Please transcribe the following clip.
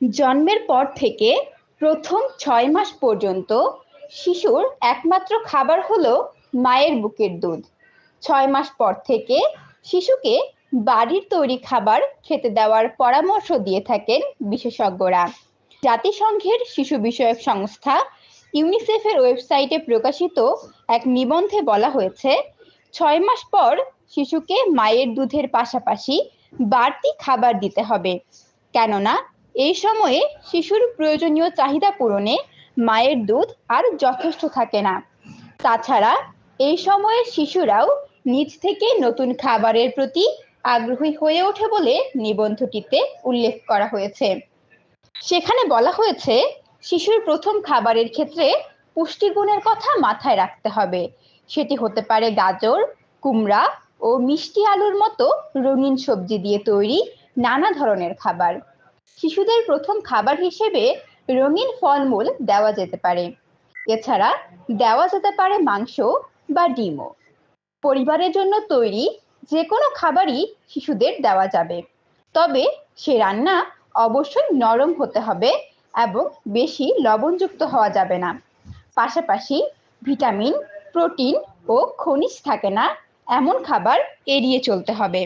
জন্মের পর থেকে প্রথম ছয় মাস পর্যন্ত শিশুর একমাত্র খাবার হলো মায়ের বুকের দুধ। ছয় মাস পর থেকে শিশুকে বাড়ির তৈরি খাবার খেতে দেওয়ার পরামর্শ দিয়ে থাকেন বিশেষজ্ঞরা। জাতিসংঘের শিশু বিষয়ক সংস্থা ইউনিসেফের ওয়েবসাইটে প্রকাশিত এক নিবন্ধে বলা হয়েছে, ছয় মাস পর শিশুকে মায়ের দুধের পাশাপাশি বাড়তি খাবার দিতে হবে। কেননা এই সময়ে শিশুর প্রয়োজনীয় চাহিদা পূরণে মায়ের দুধ আর যথেষ্ট থাকে না। তাছাড়া এই সময়ে শিশুরাও নিজ থেকে নতুন খাবারের প্রতি আগ্রহী হয়ে ওঠে বলে নিবন্ধটিতে উল্লেখ করা হয়েছে। সেখানে বলা হয়েছে, শিশুর প্রথম খাবারের ক্ষেত্রে পুষ্টিগুণের কথা মাথায় রাখতে হবে। সেটি হতে পারে গাজর, কুমড়া ও মিষ্টি আলুর মতো রঙিন সবজি দিয়ে তৈরি নানা ধরনের খাবার। শিশুদের প্রথম খাবার হিসেবে রঙিন ফলমূল দেওয়া যেতে পারে। এছাড়া দেওয়া যেতে পারে মাংস বা ডিমও। পরিবারের জন্য তৈরি যে কোনো খাবারই শিশুদের দেওয়া যাবে। তবে সে রান্না অবশ্যই নরম হতে হবে এবং বেশি লবণযুক্ত হওয়া যাবে না। পাশাপাশি ভিটামিন, প্রোটিন ও খনিজ থাকে না, এমন খাবার এড়িয়ে চলতে হবে।